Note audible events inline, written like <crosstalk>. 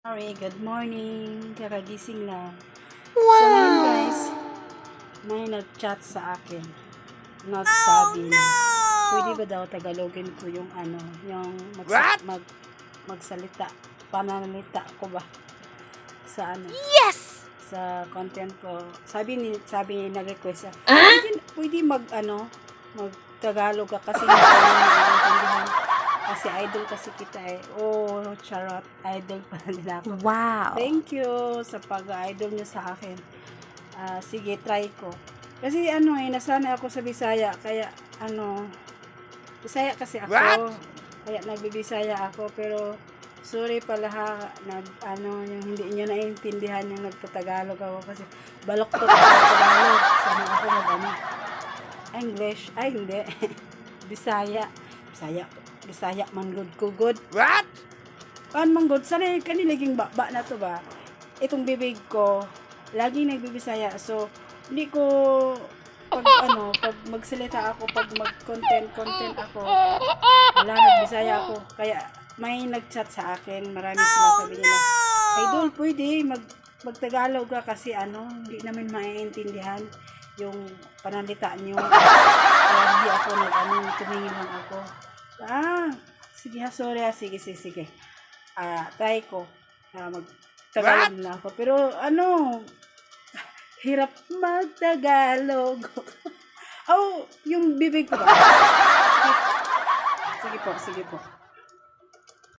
Sorry, good morning. Kakagising lang. So ngayon guys, may nag-chat sa akin. Not sabi na. Pwede ba daw Tagalogin ko yung ano, yung magsa- mag, magsalita, pananalita ko ba sa ano, Yes! sa content ko. Sabi ni sabi ni nag-request siya. Pwede, pwede mag ano, mag Tagalog ka kasi hindi ko. Kasi idol kasi kita eh. Oh, charot. Idol pa nila ako. Wow. Thank you sa pag-idol niyo sa akin. Ah, sige, try ko. Kasi ano eh, nasanay ako sa Bisaya. Kaya ano, Bisaya kasi ako. What? Kaya nagbibisaya ako. Pero sorry pala ha, nag, ano, yung hindi niyo naiintindihan yung nagtatagalog ako. Kasi balok to Tagalog. Sana ako mag ano, English. Ay, hindi. <laughs> Bisaya. Bisaya. Bisaya man good ko good. What? Pan manggod, sana kaniliging baba na to ba? Itong bibig ko, laging nagbibisaya. So, hindi ko pag <laughs> ano, pag magsalita ako, pag mag-content, content ako, wala, nagbisaya ako. Kaya, may nag-chat sa akin, marami sila sabi nila, Idol, pwede, mag, magtagalog ka kasi ano, hindi namin maiintindihan yung panalita nyo. <laughs> Kaya hindi ako nag, ano, tumingin lang ako. Ah, sige ha, sorry ha, sige, sige, sige. Ah, try ko. Ah, mag Tagalog na ako. Pero ano, hirap magtagalog. <laughs> oh, yung bibig ko ba? Sige, <laughs> sige po, sige po.